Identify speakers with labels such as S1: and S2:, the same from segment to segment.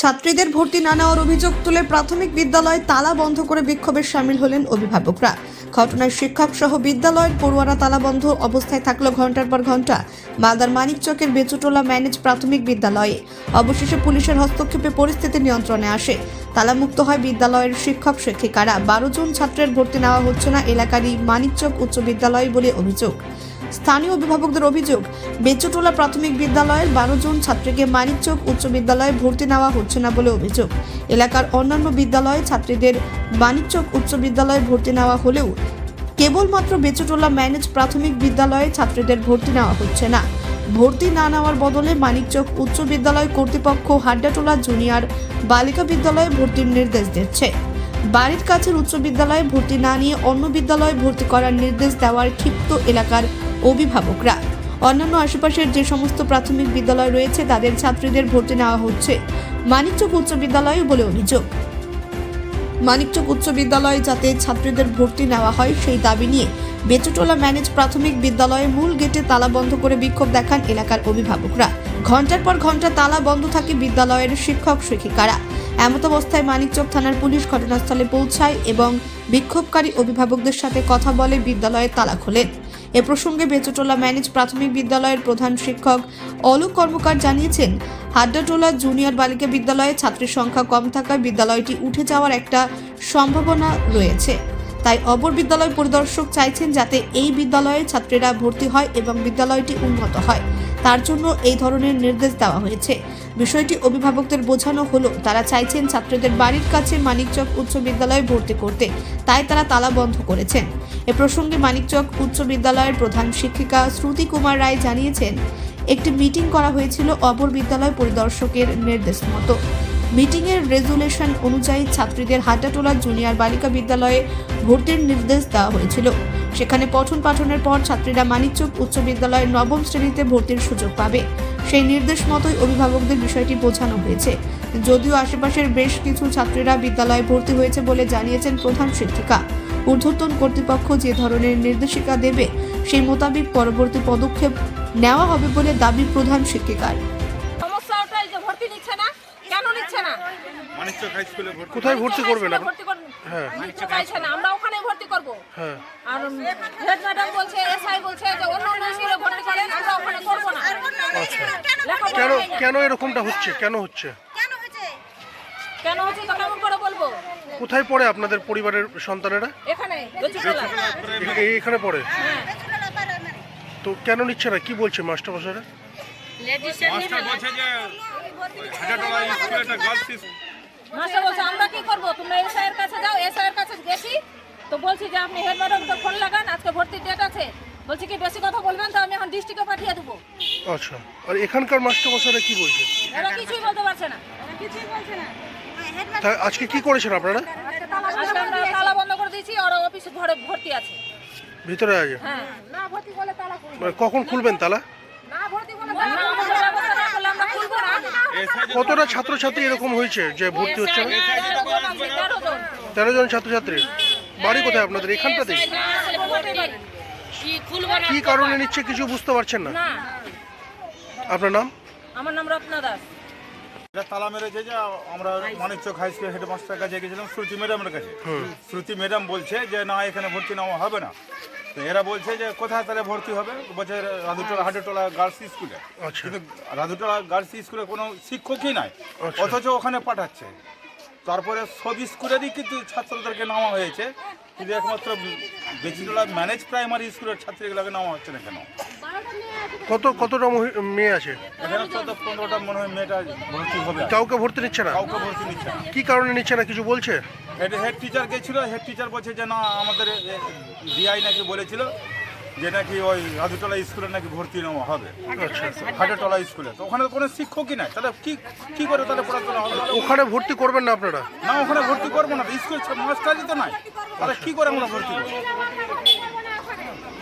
S1: ছাত্রীদের ভর্তি না নেওয়ার অভিযোগ তুলে প্রাথমিক বিদ্যালয়ে তালা বন্ধ করে বিক্ষোভে সামিল হলেন অভিভাবকরা। ঘটনায় শিক্ষক সহ বিদ্যালয়ের পড়ুয়ারা তালা বন্ধ অবস্থায় থাকল ঘণ্টার পর ঘণ্টা মালদার মানিকচকের বেচুটোলা ম্যানেজ প্রাথমিক বিদ্যালয়ে। অবশেষে পুলিশের হস্তক্ষেপে পরিস্থিতি নিয়ন্ত্রণে আসে। তালামুক্ত হয় বিদ্যালয়ের শিক্ষক শিক্ষিকারা। বারো জন ছাত্রের ভর্তি নেওয়া হচ্ছে না এলাকারই মানিকচক উচ্চ বিদ্যালয় বলে অভিযোগ। স্থানীয় অভিভাবকদের অভিযোগ, বেচটোলা প্রাথমিক বিদ্যালয়ের বারো জন ছাত্রীকে মানিকচক উচ্চ বিদ্যালয়ে ভর্তি নেওয়া হচ্ছে না বলে অভিযোগ। এলাকার অন্যান্য বিদ্যালয়ে ছাত্রীদের মানিকচক উচ্চ বিদ্যালয়ে ভর্তি নেওয়া হলেও কেবলমাত্র বেচটোলা ম্যানেজ প্রাথমিক বিদ্যালয়ে ছাত্রীদের ভর্তি নেওয়া হচ্ছে না। ভর্তি না নেওয়ার বদলে মানিকচক উচ্চ বিদ্যালয় কর্তৃপক্ষ হাড্ডাটোলা জুনিয়র বালিকা বিদ্যালয়ে ভর্তির নির্দেশ দিচ্ছে। বাড়ির কাছের উচ্চ বিদ্যালয়ে ভর্তি না নিয়ে অন্য বিদ্যালয়ে ভর্তি করার নির্দেশ দেওয়ার ক্ষিপ্ত এলাকার অভিভাবকরা। অন্যান্য আশেপাশের যে সমস্ত প্রাথমিক বিদ্যালয় রয়েছে, তাদের ছাত্রীদের ভর্তি নেওয়া হচ্ছে। মানিকচক উচ্চ বিদ্যালয়ে বলে অভিযোগ। মানিকচক উচ্চ বিদ্যালয়ে যাতে ছাত্রীদের ভর্তি নেওয়া হয়, সেই দাবি নিয়ে বেচুটোলা ম্যানেজ প্রাথমিক বিদ্যালয়ে মূল গেটে তালা বন্ধ করে বিক্ষোভ দেখান এলাকার অভিভাবকরা। ঘণ্টার পর ঘণ্টা তালা বন্ধ থাকে বিদ্যালয়ের শিক্ষক, শিক্ষিকারা। এমত অবস্থায় মানিকচক থানার পুলিশ ঘটনাস্থলে পৌঁছায় এবং বিক্ষোভকারী অভিভাবকদের সাথে কথা বলে বিদ্যালয়ে তালা খোলেন। এ প্রসঙ্গে বেচুটোলা ম্যানেজ প্রাথমিক বিদ্যালয়ের প্রধান শিক্ষক অলোক কর্মকার জানিয়েছেন, হাড্ডাটোলা জুনিয়র বালিকা বিদ্যালয়ে ছাত্রীর সংখ্যা কম থাকায় বিদ্যালয়টি উঠে যাওয়ার একটা সম্ভাবনা রয়েছে। তাই অপর বিদ্যালয় পরিদর্শক চাইছেন যাতে এই বিদ্যালয়ে ছাত্রীরা ভর্তি হয় এবং বিদ্যালয়টি উন্নত হয়। তার জন্য এই ধরনের নির্দেশ দেওয়া হয়েছে। বিষয়টি অভিভাবকদের বোঝানো হলো। তারা চাইছেন ছাত্রীদের বাড়ির কাছে মানিকচক উচ্চ বিদ্যালয়ে ভর্তি করতে। তাই তারা তালা বন্ধ করেছেন। এ প্রসঙ্গে মানিকচক উচ্চ বিদ্যালয়ের প্রধান শিক্ষিকা শ্রুতি কুমার রায় জানিয়েছেন, একটি মিটিং করা হয়েছিল অপর বিদ্যালয় পরিদর্শকের নির্দেশ মতো। মিটিংয়ের রেজুলেশন অনুযায়ী ছাত্রীদের হাটাটোলা জুনিয়র বালিকা বিদ্যালয়ে ভর্তির নির্দেশ দেওয়া হয়েছিল। সেখানে পঠন পাঠনের পর ছাত্রীরা মানিকচক উচ্চ বিদ্যালয়ের নবম শ্রেণীতে ভর্তির সুযোগ পাবে। সেই নির্দেশ মতোই অভিভাবকদের বিষয়টি বোঝানো হয়েছে। যদিও আশেপাশের বেশ কিছু ছাত্রীরা বিদ্যালয়ে ভর্তি হয়েছে বলে জানিয়েছেন প্রধান শিক্ষিকা। ঊর্ধ্বতন কর্তৃপক্ষ যে ধরনের নির্দেশিকা দেবে সেই মোতাবেক পরবর্তী পদক্ষেপ নেওয়া হবে বলে দাবি প্রধান শিক্ষিকার।
S2: সমস্যা ওটাই যে ভর্তি নিচ্ছে না কেন নিচ্ছে না?
S3: মানিকচক হাই স্কুলে ভর্তি
S4: কোথায় ভর্তি করবেন হ্যাঁ।
S2: আমরা ওখানে ভর্তি করব।
S4: হ্যাঁ।
S2: আর হেড ম্যাডাম বলছে এসআই বলছে যে অন্য অন্য স্কুলে ভর্তি করেন আমরা ওখানে করব না।
S4: আচ্ছা। কেন। কেন এরকমটা হচ্ছে? কেন হচ্ছে?
S2: কেন হচ্ছে? তো কেমন করে বলব?
S4: কোথায় পড়ে আপনাদের পরিবারের সন্তানেরা?
S2: এখানে বেচুতলা
S4: এ- এইখানে পড়ে? তো কেন নিচ্ছে না? কি বলছে মাস্টার মশাইরা
S3: মাস্টার বলছে যে হাজারতলা স্কুলে একটা গার্লস স্কুল
S2: মাস্টার বলছে আমরা কি করব? তোমরা এসআই এর কাছে যাও এসআই এর কাছে গেছি। তো বলছি যে আপনি হেড ম্যাডাম তো ফোন লাগান আজকে ভর্তির ডেট আছে। বলছি কি বেশি কথা বলবেন তো আমি এখন ডিস্ট্রিক্টে পাঠিয়ে দেবো।
S4: আচ্ছা। আর এখানকার মাস্টার মশাইরা কি বলছে?
S2: এরা কিছুই বলতে পারছে না। এরা কিছুই বলছে না।
S4: তা আজকে কি করেছেন আপনারা?
S2: আজকে আমরা তালা বন্ধ করে দিয়েছি ওরা অফিসে ঘরে ভর্তি আছে।
S4: ভিতরে আছে
S2: হ্যাঁ। না ভর্তি করলে তালা খুলবো।
S4: মানে কখন খুলবেন তালা?
S2: না ভর্তি করলে তালা আমরা খুলবো না।
S4: কতটা ছাত্রছাত্রী এরকম হয়েছে যে ভর্তি হচ্ছে? না।
S2: তেরো জন।
S4: ছাত্রছাত্রী। বাড়ি কোথায় আপনাদের? এখানটাতে। কি কারণে নিচ্ছে কিছু বুঝতে পারছেন না?
S2: না।
S4: আপনার নাম?
S2: আমার নাম রত্না দাস।
S3: এটা তালা মেরেছে যে আমরা মানিকচক হাই স্কুল হেডমাস্টার কাছে গেছিলাম শ্রুতি ম্যাডামের কাছে। শ্রুতি ম্যাডাম বলছে যে না এখানে ভর্তি নেওয়া হবে না। তো এরা বলছে যে কোথায় তাহলে ভর্তি হবে? বলছে রাধুটোলা হাটেটোলা গার্লস স্কুলে
S4: আচ্ছা।
S3: কিন্তু রাধুটোলা গার্লস স্কুলে কোনো শিক্ষকই নাই
S4: আচ্ছা।
S3: অথচ ওখানে পাঠাচ্ছে। তারপরে সব স্কুলেরই কিন্তু ছাত্রদেরকে নেওয়া হয়েছে। কিন্তু একমাত্র বেচিটোলা ম্যানেজ প্রাইমারি স্কুলের ছাত্রীগুলোকে নেওয়া হচ্ছে না কেন?
S4: কত কতটা মেয়ে আছে?
S3: পনেরোটা মনে হয় মেয়েটা ভর্তি হবে
S4: কাউকে ভর্তি নিচ্ছে না?
S3: কাউকে ভর্তি নিচ্ছে না
S4: কি কারণে নিচ্ছে না? কিছু বলছে?
S3: হেড হেড টিচার গেছিল হেড টিচার বলছে যে না আমাদের ডিআই নাকি বলেছিল যে নাকি ওই রাজুতলা স্কুলে নাকি ভর্তি নেওয়া হবে।
S4: আচ্ছা।
S3: হাটেটলা স্কুলে। তো ওখানে কোনো শিক্ষকই নাই। তাহলে কি কি করে তাহলে পড়াশোনা হবে?
S4: ওখানে ভর্তি করবেন না আপনারা?
S3: না ওখানে ভর্তি করব না। স্কুল মাস্টারই তো নাই। তাহলে কি করে আমরা ভর্তি করব?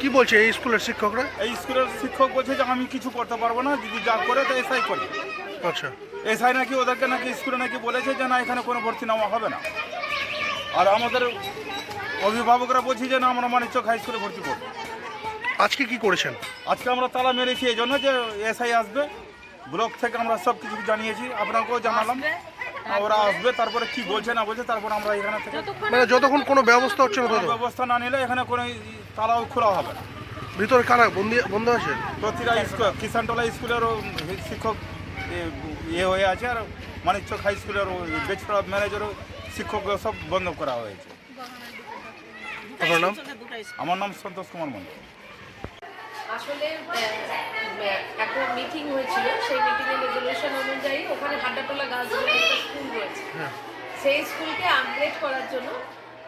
S4: কি বলছে এই স্কুলের শিক্ষকরা?
S3: এই স্কুলের শিক্ষক বলছে যে আমি কিছু করতে পারব না যদি যা করে তো এসআই করে।
S4: আচ্ছা।
S3: এসআই নাকি ওদেরকে নাকি স্কুলে নাকি বলেছে যে না এখানে কোনো ভর্তি নেওয়া হবে না। আর আমাদের অভিভাবকরা বলছি যে না আমরা মানিকচক হাই স্কুলে ভর্তি করব।
S4: আজকে কি করেছেন?
S3: আজকে আমরা তালা মেরেছি এই জন্য যে এসআই আসবে। ব্লক থেকে আমরা সব কিছু জানিয়েছি আপনাকেও জানালাম। ওরা আসবে তারপরে কি বলছে না বলছে তারপর আমরা এখানে থেকে
S4: মানে যতক্ষণ কোনো ব্যবস্থা হচ্ছে না তত
S3: ব্যবস্থা না নিলে এখানে কোনো তালাও খোলা হবে না।
S4: ভিতরে কারা? বন্দি বন্ধ আছে?
S3: প্রতিটা স্কুল কিষানটোলা স্কুলেরও শিক্ষক এ- ইয়ে হয়ে আছে আর মানিকচক হাই স্কুলের বেচপাড়া ম্যানেজারও শিক্ষক সব বন্ধ করা হয়েছে।
S4: আপনার নাম?
S3: আমার নাম সন্তোষ কুমার মন্ডল
S5: আসলে একটা মিটিং হয়েছিল সেই মিটিংয়ের রেজলিউশন অনুযায়ী ওখানে হাড্ডাটোলা গার্লস একটা স্কুল রয়েছে। সেই স্কুলকে আপগ্রেড করার জন্য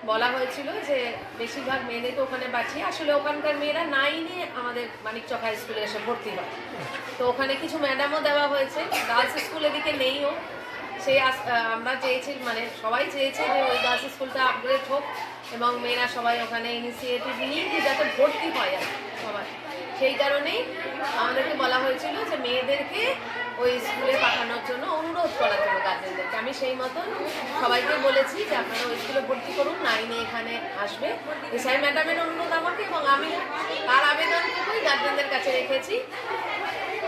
S5: বলা হয়েছিল যে বেশিরভাগ মেয়েদেরকে ওখানে বাঁচিয়ে আসলে ওখানকার মেয়েরা নাইনে আমাদের মানিকচক হাই স্কুলে এসে ভর্তি হয়। তো ওখানে কিছু ম্যাডামও দেওয়া হয়েছে গার্লস স্কুল এদিকে নেইও সেই আস- আমরা চেয়েছি মানে সবাই চেয়েছে যে ওই গার্লস স্কুলটা আপগ্রেড হোক এবং মেয়েরা সবাই ওখানে ইনিশিয়েটিভ নিয়ে যে যাতে ভর্তি হয় আর সবাই। সেই কারণেই আমাদেরকে বলা হয়েছিল যে মেয়েদেরকে ওই স্কুলে পাঠানোর জন্য অনুরোধ করার জন্য গার্জেনদেরকে। আমি সেই মতন সবাইকে বলেছি যে আপনারা ওই স্কুলে ভর্তি করুন, নাইনে এখানে আসবে। এসআই ম্যাডামের অনুরোধ আমাকে এবং আমি তার আবেদনটুকুই গার্জেনদের কাছে রেখেছি।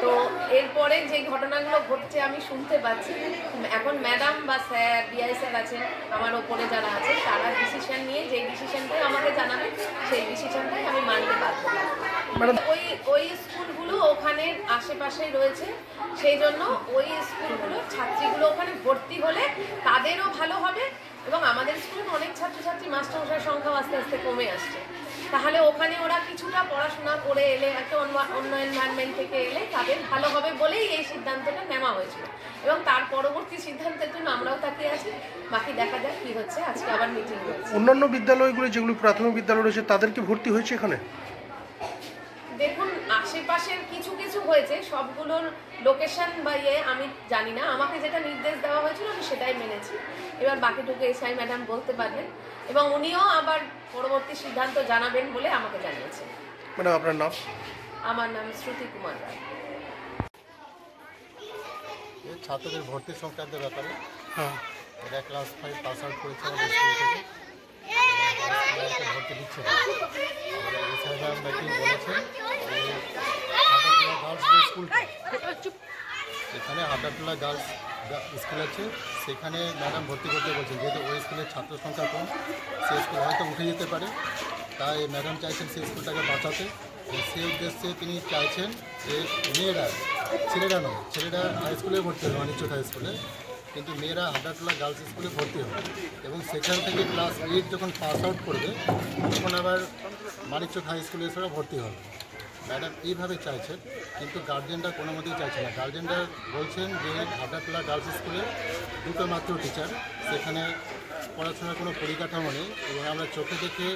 S5: তো এরপরে যে ঘটনাগুলো ঘটছে আমি শুনতে পাচ্ছি। এখন ম্যাডাম বা স্যার বিআই স্যার আছেন আমার ওপরে যারা আছে তারা ডিসিশন নিয়ে যে ডিসিশনটাই আমাকে জানাবে সেই ডিসিশনটাই আমি মানতে পারব ওই ওই স্কুলগুলো ওখানে আশেপাশেই রয়েছে সেই জন্য ওই স্কুলগুলো ছাত্রীগুলো ওখানে ভর্তি হলে তাদেরও ভালো হবে এবং আমাদের স্কুলে অনেক ছাত্রছাত্রী মাস্টারমশাইয়ের সংখ্যাও আস্তে আস্তে কমে আসছে। তাহলে ওখানে ওরা কিছুটা পড়াশোনা করে এলে একটা অন্য অন্য এনভায়রনমেন্ট থেকে এলে তাদের ভালো হবে বলেই এই সিদ্ধান্তটা নেওয়া হয়েছিল। এবং তার পরবর্তী সিদ্ধান্তের জন্য আমরাও তাকে আছি। বাকি দেখা যাক কি হচ্ছে। আজকে আবার মিটিং হয়েছে।
S4: অন্যান্য বিদ্যালয়গুলো যেগুলো প্রাথমিক বিদ্যালয় রয়েছে তাদেরকে ভর্তি হয়েছে এখানে?
S5: দেখুন আশেপাশের কিছু কিছু হয়েছে সবগুলোর লোকেশন বা ইয়ে আমি জানি না। আমাকে যেটা নির্দেশ দেওয়া হয়েছিল আমি সেটাই মেনেছি। এবার বাকিটুকু এসআই ম্যাডাম বলতে পারবেন। এবং উনিও আবার পরবর্তী সিদ্ধান্ত জানাবেন বলে আমাকে জানিয়েছে।
S4: ম্যাডাম আপনার নাম?
S5: আমার নাম শ্রুতি কুমার রায়।
S6: ছাত্রদের ভর্তি সংক্রান্ত ব্যাপারে
S4: হ্যাঁ।
S6: এরা ক্লাস ফাইভ পাস আউট করেছে আমাদের স্কুল থেকে। ভর্তি দিচ্ছে না আমাদের নাকি বলেছেন? এখানে হাটাটোলা গার্লস স্কুল আছে। সেখানে ম্যাডাম ভর্তি করতে বলছেন, যেহেতু ওই স্কুলের ছাত্র সংখ্যা কম, সে স্কুল হয়তো উঠে যেতে পারে। তাই ম্যাডাম চাইছেন সেই স্কুলটাকে বাঁচাতে। সেই উদ্দেশ্যে তিনি চাইছেন যে মেয়েরা, ছেলেরা নয়, ছেলেরা হাই স্কুলে ভর্তি হবে, অনিচ্ছুক হাই স্কুলে কিন্তু মেয়েরা হাটাটোলা গার্লস স্কুলে ভর্তি হবে। এবং সেখান থেকে ক্লাস এইট যখন পাস আউট করবে, তখন আবার মানিকচক হাই স্কুলে ওরা ভর্তি হবে। ম্যাডাম এইভাবে চাইছেন, কিন্তু গার্জেনরা কোনো মতেই চাইছে না। গার্জেনরা বলছেন যে হাটাটোলা গার্লস স্কুলে দুটো মাত্র টিচার সেখানে পড়াশোনার কোনো পরিকাঠামো নেই এবং আমরা চোখে দেখে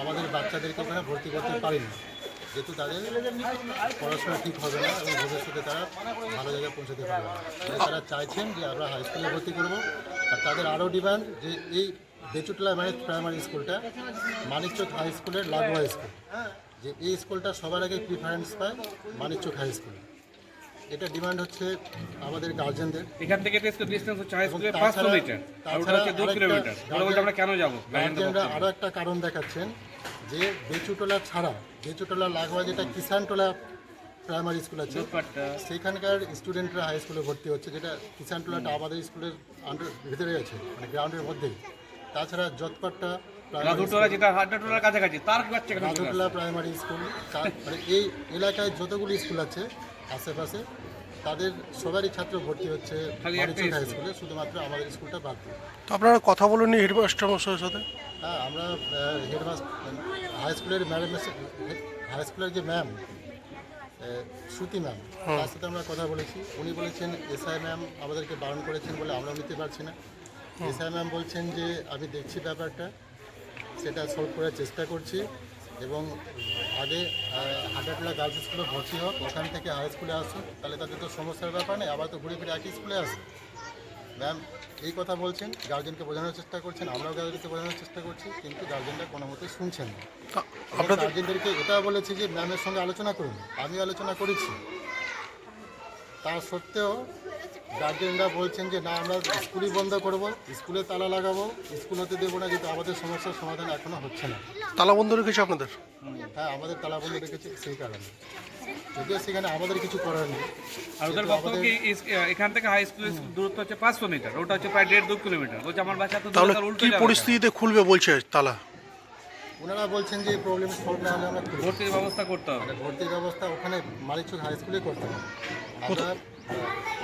S6: আমাদের বাচ্চাদেরকে ওখানে ভর্তি করতে পারি না যেহেতু তাদের পড়াশোনা ঠিক হবে না এবং ভবিষ্যতে তারা ভালো জায়গায় পৌঁছাতে পারবে না। তারা চাইছেন যে আমরা হাই স্কুলে ভর্তি করব। আর তাদের আরও ডিমান্ড যে এই বেচুটলা ম্যানেজ প্রাইমারি স্কুলটা মানিকচক হাই স্কুলের লাগোয়া স্কুল যে এই স্কুলটা সবার আগে প্রিফারেন্স পায় মানিকচক হাই স্কুল এটা ডিমান্ড হচ্ছে আমাদের গার্জেনদের
S7: এখান থেকে ডিস্টেন্স হচ্ছে হাই স্কুলে
S6: এবং
S7: পাঁচশো
S6: তাছাড়া-
S7: মিটার আর ওটা হচ্ছে দু
S6: আরেকটা
S7: কিলোমিটার ওরা বলছে আমরা কেন যাব?
S6: গার্জেনরা আরও একটা কারণ দেখাচ্ছেন যে বেচুটোলা ছাড়া বেচুটোলা লাগোয়া যেটা কিষানটোলা প্রাইমারি স্কুল আছে সেখানকার স্টুডেন্টরা হাই স্কুলে ভর্তি হচ্ছে যেটা কিষানটোলাটা আমাদের স্কুলের আন্ডার ভিতরে আছে মানে গ্রাউন্ডের মধ্যেই। তাছাড়া যতপাটটা
S7: রাধুটোলা যেটা হাড্ডাটোলার কাছাকাছি তার বাচ্চা?
S6: রাধুটোলা প্রাইমারি স্কুল মানে এই এলাকায় যতগুলি স্কুল আছে আশেপাশে তাদের সবারই ছাত্র ভর্তি হচ্ছে হাই
S7: স্কুলে
S6: শুধুমাত্র আমাদের স্কুলটা বাদ দিয়ে।
S4: তো আপনারা কথা বলেননি হেডমাস্টার মশাইয়ের সাথে?
S6: হ্যাঁ আমরা হেডমাস্টার হাই স্কুলের ম্যাডাম হাই স্কুলের যে ম্যাম শ্রুতি ম্যাম তার সাথে আমরা কথা বলেছি। উনি বলেছেন এসআই ম্যাম আমাদেরকে বারণ করেছেন বলে আমরাও নিতে পারছি না। এসআই ম্যাম বলছেন যে আমি দেখছি ব্যাপারটা। সেটা সলভ করার চেষ্টা করছি এবং আগে হাটাটোলা গার্লস স্কুলে ভর্তি হোক ওখান থেকে হাই স্কুলে আসুক তাহলে তাদের তো সমস্যার ব্যাপার নেই আবার তো ঘুরে ফিরে একই স্কুলে আসুক। ম্যাম এই কথা বলছেন গার্জেনকে বোঝানোর চেষ্টা করছেন আমরাও গার্জেনকে বোঝানোর চেষ্টা করছি কিন্তু গার্জেনরা কোনো মতে শুনছেন না।
S4: তা
S6: আমি
S4: আপনাদের
S6: গার্জেনদেরকে এটা বলেছি যে ম্যামের সঙ্গে আলোচনা করুন আমি আলোচনা করেছি। তা সত্ত্বেও গার্জেনরা বলছেন যে না আমরা স্কুলই বন্ধ করব স্কুলে তালা লাগাবো স্কুল হতে দেবো না কিন্তু আমাদের সমস্যার সমাধান এখনও হচ্ছে না।
S4: তালা বন্ধ রেখেছে আপনাদের?
S6: হ্যাঁ আমাদের তালা বন্ধ রেখেছি সেই কারণে। যদিও সেখানে আমাদের কিছু করার নেই
S7: আর ওদের বক্তব্য কি এখান থেকে হাই স্কুলের দূরত্ব হচ্ছে পাঁচশো মিটার ওটা হচ্ছে প্রায় দেড় দু কিলোমিটার। বলছে আমার বাসা তো
S4: তাহলে কি পরিস্থিতিতে খুলবে বলছে তালা?
S6: ওনারা বলছেন যে প্রবলেম সলভ না হলে আমরা
S7: ভর্তির ব্যবস্থা করতে হবে।
S6: মানে ভর্তির ব্যবস্থা ওখানে মালিকচক হাই স্কুলে করতে হবে।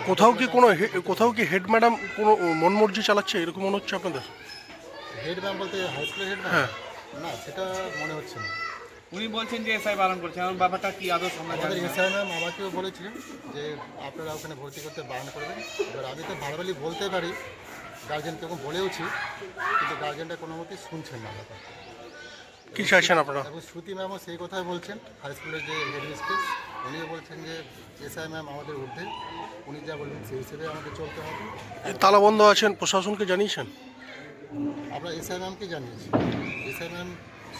S4: কোথাও কি কোনো কোথাও কি হেড ম্যাডাম কোনো মনমর্জি চালাচ্ছে? এরকম মনে হচ্ছে আপনাদের?
S6: হেড ম্যাম বলতে হাই স্কুলের হেড ম্যাম?
S4: হ্যাঁ।
S6: না সেটা মনে হচ্ছে না।
S7: উনি বলছেন যে এসআই বারণ করছে। আমার ব্যাপারটা কি আদৌ আমরা
S6: আমাদের। এসআই ম্যাম আমাকেও বলেছিলেন যে আপনারা ওখানে ভর্তি করতে বারণ করবেন। এবার আমি তো ভালোভাবেই বলতে পারি গার্জেনকে এবং বলেওছি কিন্তু গার্জেনটা কোনো মতেই শুনছেন না ব্যাপার
S4: কি চাইছেন আপনারা?
S6: এবং শ্রুতি ম্যামও সেই কথাই বলছেন হাই স্কুলের যে হেড মিস্ট্রেস উনিও বলছেন যে এসআই ম্যাম আমাদের ঊর্ধ্বে উনি যা বলবেন সেই হিসেবে আমাদের চলতে হবে।
S4: এই তালা বন্ধ আছেন প্রশাসনকে জানিয়েছেন?
S6: আমরা এসআই ম্যামকে জানিয়েছি। এসআই ম্যাম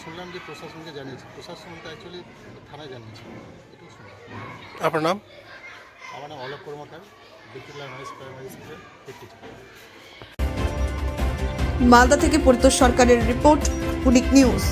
S6: শুনলাম যে প্রশাসনকে জানিয়েছি। প্রশাসন তো অ্যাকচুয়ালি থানায় জানিয়েছি। এটুকু শুনলাম।
S4: আপনার নাম?
S6: আমার নাম অলোক কর্মকার বিদ্যুল্লাহ হাই প্রাইমারি স্কুলের হেড টিচার।
S1: মালদা থেকে পরিতোষ সরকারের রিপোর্ট কুলিক নিউজ।